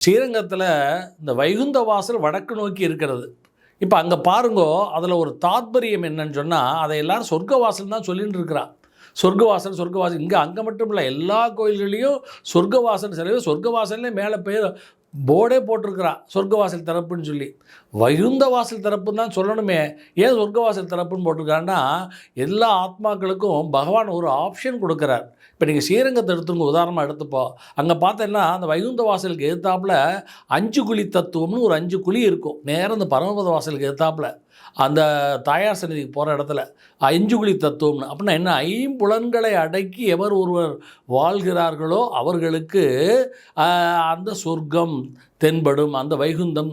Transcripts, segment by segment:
ஸ்ரீரங்கத்தில் இந்த வைகுந்த வாசல் வடக்கு நோக்கி இருக்கிறது. இப்போ அங்கே பாருங்கோ அதில் ஒரு தாத்பரியம் என்னன்னு சொன்னால் அதை எல்லாரும் சொர்க்க வாசல் தான் சொல்லிட்டு இருக்கிறான் சொர்க்கவாசல் சொர்க்கவாசல் இங்கே அங்கே மட்டும் இல்லை எல்லா கோயில்களையும் சொர்க்கவாசல் சில சொர்க்கவாசல்லே மேலே பேர் போர்டே போட்டிருக்கிறான் சொர்க்கவாசல் திறப்புன்னு சொல்லி. வைகுந்த வாசல் திறப்புன்னு தான் சொல்லணுமே. ஏன் சொர்க்கவாசல் திறப்புன்னு போட்டிருக்காங்கன்னா எல்லா ஆத்மாக்களுக்கும் பகவான் ஒரு ஆப்ஷன் கொடுக்குறார். இப்போ நீங்கள் ஸ்ரீரங்கத்தை எடுத்துங்க உதாரணமாக எடுத்துப்போம் அங்கே பார்த்தீங்கன்னா அந்த வைகுந்த வாசலுக்கு எதிர்த்தாப்பில் அஞ்சு குழி தத்துவம்னு ஒரு அஞ்சு குழி இருக்கும். நேரம் அந்த பரமபத வாசலுக்கு எதிர்த்தாப்பில். அந்த தாயார் சந்நிதிக்கு போகிற இடத்துல அஞ்சு குழி தத்துவம்னு. அப்படின்னா என்ன? ஐம்புலன்களை அடக்கி எவர் ஒருவர் வாழ்கிறார்களோ அவர்களுக்கு அந்த சொர்க்கம் தென்படும் அந்த வைகுந்தம்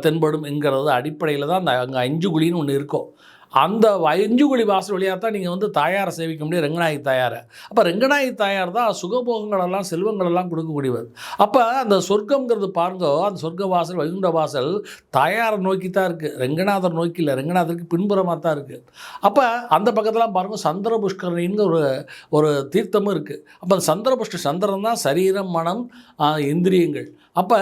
தென்படும் என்கிறது அடிப்படையில் தான் அந்த அங்கே அஞ்சு குழின்னு ஒன்று இருக்கும் அந்த அஞ்சுகுழி வாசல் வழியாக தான் நீங்கள் வந்து தாயாரை சேவிக்க முடியும் ரெங்கநாயகி தாயாரை. அப்போ ரெங்கநாயகி தாயார் தான் சுகபோகங்களெல்லாம் செல்வங்களெல்லாம் கொடுக்கக்கூடியவர். அப்போ அந்த சொர்க்கம்ங்கிறது பாருங்க அந்த சொர்க்க வாசல் வைகுண்ட வாசல் தாயாரை நோக்கி தான் இருக்குது ரெங்கநாதர் நோக்கி இல்லை ரெங்கநாதருக்கு பின்புறமாக தான் இருக்குது அப்போ அந்த பக்கத்தெல்லாம் பாருங்க சந்திர புஷ்கரணின்னு ஒரு ஒரு தீர்த்தமும் இருக்குது அப்போ அந்த சந்திர புஷ்கர் சந்திரன் தான் சரீரம் மனம் இந்திரியங்கள். அப்போ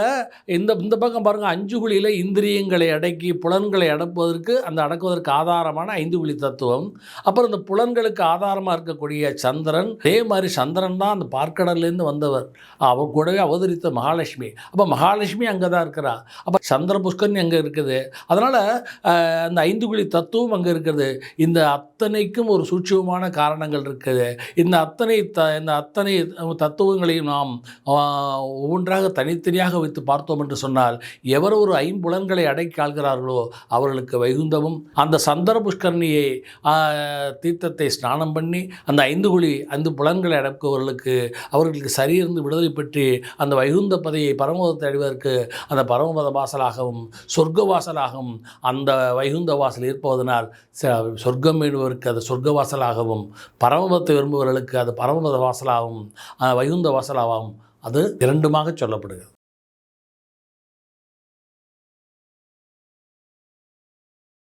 இந்த இந்த பக்கம் பாருங்கள் அஞ்சு குழியில் இந்திரியங்களை அடக்கி புலன்களை அடப்பதற்கு அந்த அடக்குவதற்கு ஆதாரமாக ஆதாரமான ஐந்து குழி தத்துவம். அப்புறம் இந்த புலன்களுக்கு ஆதாரமாக இருக்கக்கூடிய சந்திரன் அதே மாதிரி சந்திரன் தான் அந்த பார்க்கடல்லேருந்து வந்தவர். அவர் கூடவே அவதரித்த மகாலட்சுமி. அப்போ மகாலட்சுமி அங்கே தான் இருக்கிறா. அப்போ சந்திர புஷ்கன் அங்கே இருக்குது. அதனால் அந்த ஐந்து குழி தத்துவம் அங்கே இருக்குது. இந்த அத்தனைக்கும் ஒரு சூட்சமான காரணங்கள் இருக்குது. இந்த அத்தனை த இந்த அத்தனை தத்துவங்களையும் நாம் ஒவ்வொன்றாக தனித்தனியாக வைத்து பார்த்தோம் என்று சொன்னால் எவர் ஒரு ஐம்புலன்களை அடக்கி ஆள்கிறார்களோ அவர்களுக்கு வைகுந்தமும் அந்த சந்தர புஷ்கரணியை தீர்த்தத்தை ஸ்நானம் பண்ணி அந்த ஐந்து குழி ஐந்து புலன்களை அடக்குவர்களுக்கு அவர்களுக்கு சரியிருந்து விடுதலை பெற்று அந்த வைகுந்த பதையை பரமபதத்தை அடைவதற்கு அந்த பரமபத வாசலாகவும் சொர்க்க வாசலாகவும் அந்த வைகுந்த வாசல் இருப்பதனால் ச- சொர்க்கம் வேண்டுவதற்கு அது சொர்க்க வாசலாகவும் பரமபதத்தை விரும்புபவர்களுக்கு அது பரமபத வாசலாகவும் வைகுந்த வாசலாகவும் அது இரண்டுமாக சொல்லப்படுகிறது.